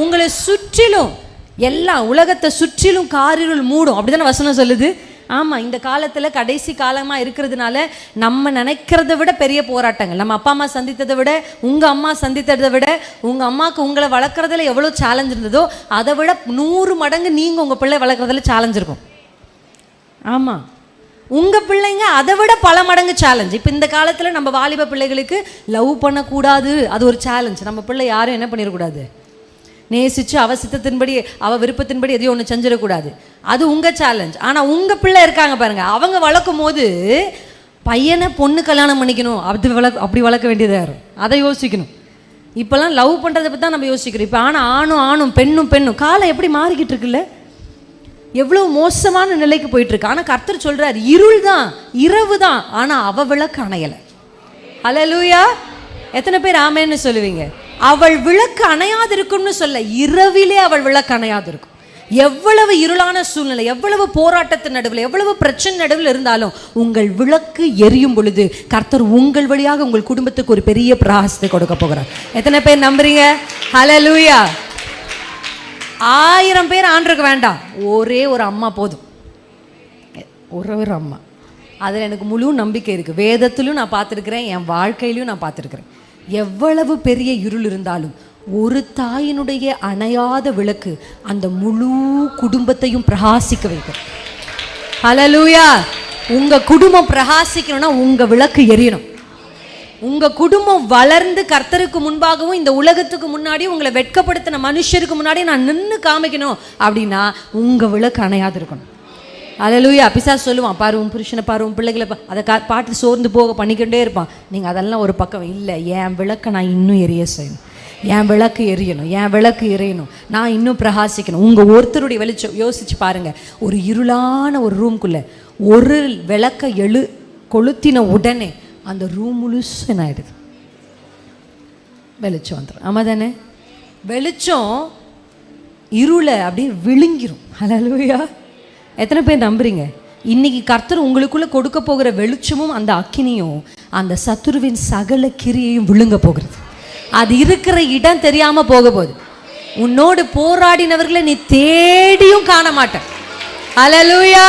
உங்களை சுற்றிலும் எல்லாம் உலகத்தை சுற்றிலும் காரிருள் மூடும். அப்படிதானே வசனம் சொல்லுது? ஆமாம் இந்த காலத்தில் கடைசி காலமாக இருக்கிறதுனால நம்ம நினைக்கிறத விட பெரிய போராட்டங்கள். நம்ம அப்பா அம்மா சந்தித்ததை விட உங்கள் அம்மா சந்தித்ததை விட உங்கள் அம்மாவுக்கு உங்களை வளர்க்குறதுல எவ்வளோ சேலஞ்ச் இருந்ததோ அதை விட நூறு மடங்கு நீங்கள் உங்கள் பிள்ளை வளர்க்குறதுல சேலஞ்ச் இருக்கும். ஆமாம் உங்கள் பிள்ளைங்க அதை விட பல மடங்கு சேலஞ்ச் இப்போ இந்த காலத்தில் நம்ம வாலிப பிள்ளைகளுக்கு லவ் பண்ணக்கூடாது. அது ஒரு சேலஞ்ச் நம்ம பிள்ளை யாரும் என்ன பண்ணிடக்கூடாது? நேசிச்சு அவ சித்தத்தின்படி அவ விருப்பத்தின்படி எதையும் ஒன்று செஞ்சிடக்கூடாது. அது உங்க சேலஞ்ச் ஆனா உங்க பிள்ளை இருக்காங்க பாருங்க. அவங்க வளர்க்கும் போது பையனை பொண்ணு கல்யாணம் பண்ணிக்கணும். அப்படி வளர்க்க அப்படி வளர்க்க வேண்டியதாக இருக்கும். அதை யோசிக்கணும். இப்போல்லாம் லவ் பண்ணுறதை பற்றி தான் நம்ம யோசிக்கிறோம். இப்போ ஆனால் ஆணும் ஆணும் பெண்ணும் பெண்ணும் காலம் எப்படி மாறிக்கிட்டு இருக்குல்ல? எவ்வளோ மோசமான நிலைக்கு போயிட்டுருக்கு. ஆனால் கர்த்தர் சொல்கிறார் இருள் தான் இரவு தான் ஆனால் அவ விளக்கு அணையல. லூயா எத்தனை பேர் ஆமேன்னு சொல்லுவீங்க? அவள் விளக்கு அணையாது இருக்கும்னு சொல்ல இரவிலே அவள் விளக்கு அணையாது இருக்கும் எவ்வளவு இருளான சூழ்நிலை எவ்வளவு போராட்டத்தின் நடுவில் எவ்வளவு பிரச்சனை நடுவில் இருந்தாலும் உங்கள் விளக்கு எரியும் பொழுது கர்த்தர் உங்கள் வழியாக உங்கள் குடும்பத்துக்கு ஒரு பெரிய பிரகாசத்தை கொடுக்க போகிறார். எத்தனை பேர் நம்புறீங்க? ஹலோ லூயா ஆயிரம் பேர் ஆண்டுக்கு வேண்டாம். ஒரே ஒரு அம்மா போதும். ஒரே ஒரு அம்மா. அதில் எனக்கு முழு நம்பிக்கை இருக்குது வேதத்திலும் நான் பார்த்துருக்குறேன் என் வாழ்க்கையிலையும் நான் பார்த்துருக்குறேன். எவ்வளவு பெரிய இருள் இருந்தாலும் ஒரு தாயினுடைய அணையாத விளக்கு அந்த முழு குடும்பத்தையும் பிரகாசிக்க வைக்கும். ஹலலூயா உங்க குடும்பம் பிரகாசிக்கணும்னா உங்க விளக்கு எரியணும். உங்க குடும்பம் வளர்ந்து கர்த்தருக்கு முன்பாகவும் இந்த உலகத்துக்கு முன்னாடி உங்களை வெட்கப்படுத்தின மனுஷருக்கு முன்னாடி நான் நின்று காமிக்கணும் அப்படின்னா உங்க விளக்கு அணையாது இருக்கணும் அலலூயா பிசா சொல்லுவான் பாரு உன் புருஷனை பாரு உன் பிள்ளைகளை அதை கா பாட்டு சோர்ந்து போக பண்ணிக்கிட்டே இருப்பான். நீங்க அதெல்லாம் ஒரு பக்கம் இல்லை. என் விளக்கை நான் இன்னும் எரிய செய்யணும். என் விளக்கு எரியணும். என் விளக்கு எரியணும் நான் இன்னும் பிரகாசிக்கணும். உங்க ஒருத்தருடைய வெளிச்சம் யோசிச்சு பாருங்க. ஒரு இருளான ஒரு ரூம்குள்ள ஒரு விளக்கை எழு கொளுத்தின உடனே அந்த ரூம் முழுசன் ஆயிடுது? வெளிச்சம் வந்துடும் ஆமாம் தானே? வெளிச்சம் இருளை அப்படியே விழுங்கிரும். ஹalleluya எத்தனை பேர் நம்புறீங்க? இன்னைக்கு கர்த்தர் உங்களுக்குள்ள கொடுக்க போகிற வெளிச்சமும் அந்த அக்கினியும் அந்த சத்துருவின் சகல கிரியையும் விழுங்க போகிறது. அது இருக்கிற இடம் தெரியாம போக போகுது உன்னோடு போராடினவர்களை நீ தேடியும் காண மாட்ட. அலலூயா